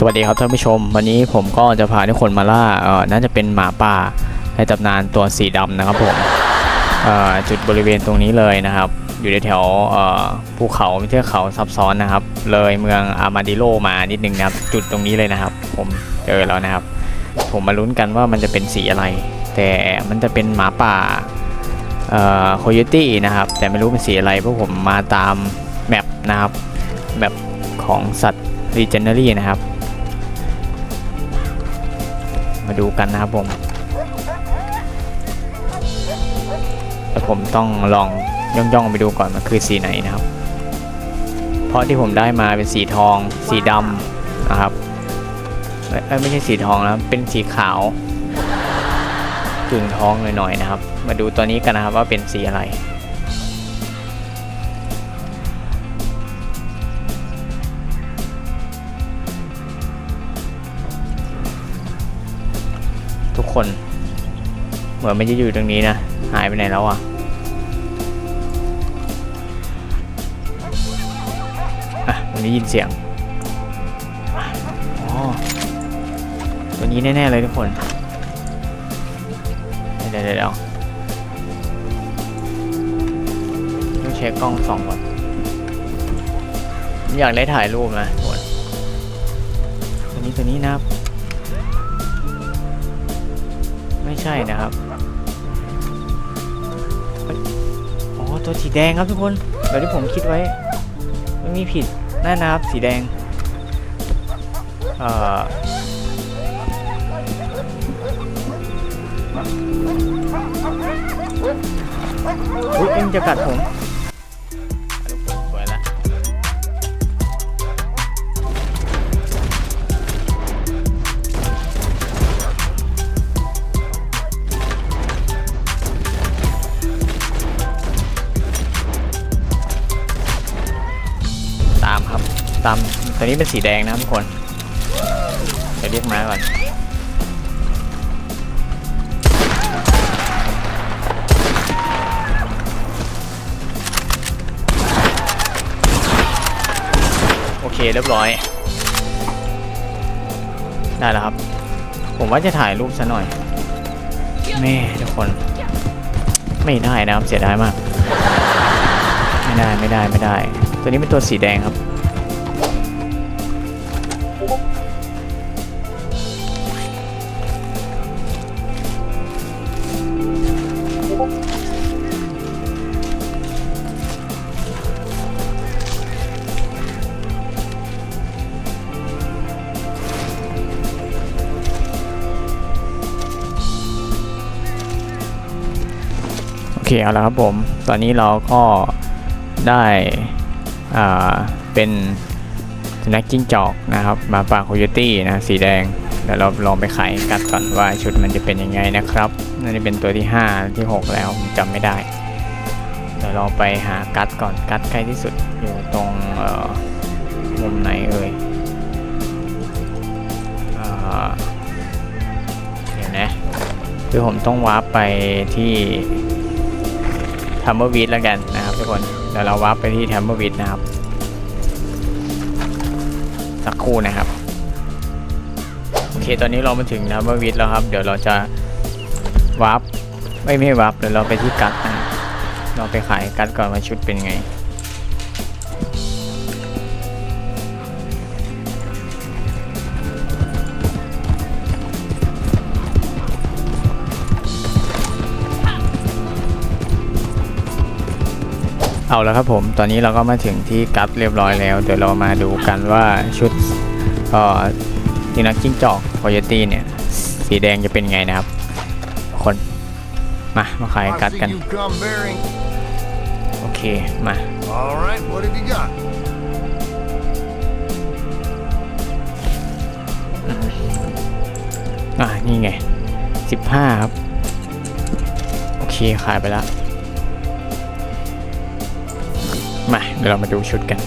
สวัสดีครับท่านผู้ชม วันนี้ผมก็จะพาทุกคนมาล่าเออน่าจะเป็นหมาป่าในตำนานตัวสีดำนะครับผมเอ่อจุดบริเวณตรงนี้เลยนะครับ อยู่ในแถวเอ่อภูเขาเทือกเขาซับซ้อนนะครับ เลยเมืองอามาดิโลมานิดนึงนะครับ จุดตรงนี้เลยนะครับ ผมเจอแล้วนะครับ ผมมาลุ้นกันว่ามันจะเป็นสีอะไร แต่มันจะเป็นหมาป่าเอ่อโคโยตี้นะครับ แต่ไม่รู้เป็นสีอะไรเพราะผมมาตามแมปนะครับแมปของสัตว์ Legendary นะครับ มาดูกันนะครับผมแต่ผมต้องลองย่องๆไปดูก่อนมันคือสีไหนนะครับ เพราะที่ผมได้มาเป็นสีทอง สีดำนะครับไม่ใช่สีทองนะเป็นสีขาวกึ่งทองหน่อยๆนะครับ มาดูตัวนี้กันนะครับว่าเป็นสีอะไร มือนไม่จะอยู่ตรงนี้นะ หายไปไหนแล้วอะอะวันนี้ยินเสียงอ๋อตัวนี้แน่ ๆ เลยทุกคน เดี๋ยวเดี๋ยวเดี๋ยวต้องเช็คกล้องส่องก่อนผมอยากได้ถ่ายรูปนะทุกคนตัวนี้ตัวนี้นะครับ ไม่ใช่นะครับ ตัวสีแดงครับทุกคนเดี๋ยที่ผมคิดไว้ ไม่มีผิดนั่นนะครับสีแดง เอ่ออุ้ยเอ็งจะกัดผม ตามตัวนี้เป็นสีแดงนะทุกคนเดี๋ยวเรียกมาก่อนโอเคเรียบร้อย ได้แล้วครับ ผมว่าจะถ่ายรูปซะหน่อยแม่ทุกคน ไม่ได้นะครับเสียดายมาก ไม่ได้ไม่ได้ไม่ได้ ตัวนี้เป็นตัวสีแดงครับ เคเอาละครับผม ตอนนี้เราก็ได้เป็นสุนัขจิ้งจอกนะครับมาปาโคโยตี้นะสีแดงเดี๋ยวเราลองไปไขกัดก่อนว่าชุดมันจะเป็นยังไงนะครับนั่นเป็นตัวที่ 5 ที่ 6 แล้วจำไม่ได้เดี๋ยวเราไปหากัดก่อนกัดใกล้ที่สุดอยู่ตรงมุมไหนเอ่ยอ่าเดี๋ยวนะคือผมต้องวาร์ปไปที่ ทัมเมอร์วีดแล้วกันนะครับทุกคนเดี๋ยวเราวาร์ปไปที่ทัมเมอร์วีดนะครับ สักครู่นะครับโอเคตอนนี้เรามาถึงทัมเมอร์วีดแล้วครับ เดี๋ยวเราจะวาร์ปไม่ไม่วาร์ปเดี๋ยวเราไปที่กัดนะเราไปขายกัดก่อนว่าชุดเป็นไง เอาแล้วครับผม ตอนนี้เราก็มาถึงที่กัดเรียบร้อยแล้ว เดี๋ยวเรามาดูกันว่าชุดเอ่อที่นักจิ้งจอกโคโยตี้เนี่ย สีแดงจะเป็นไงนะครับ คน มา มาขาย I กัด see กัน you come bearing. โอเค มา All right, what have you got? อ่านี่ไง 15 ครับ โอเค ขายไปแล้ว มาเดี๋ยวเรามาดูชุดกัน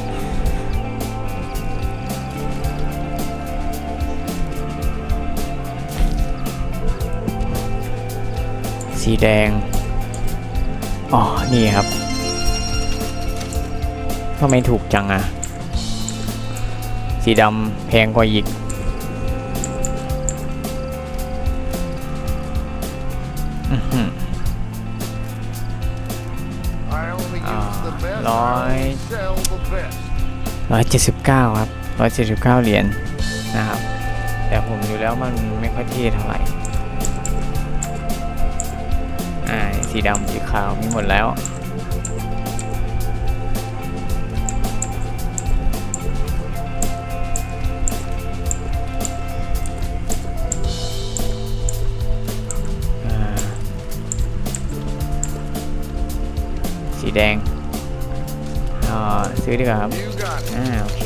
สีแดง อ๋อ นี่ครับทำไมถูกจังอะสีดำแพงกว่าอีก 179ครับ179เหรียญนะครับ แต่ผมดูแล้วมันไม่ค่อยเท่เท่าไหร่อ่าสีดำสีขาวมีหมดแล้วอ่าสีแดงอ่า ซื้อดีกว่าครับ อ่า โอเค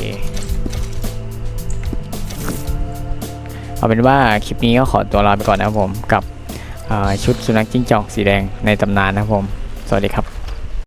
เอาเป็นว่าคลิปนี้ก็ขอตัวลาไปก่อนนะครับผม กับชุดสุนัขจิ้งจอกสีแดงในตำนานนะครับผม สวัสดีครับ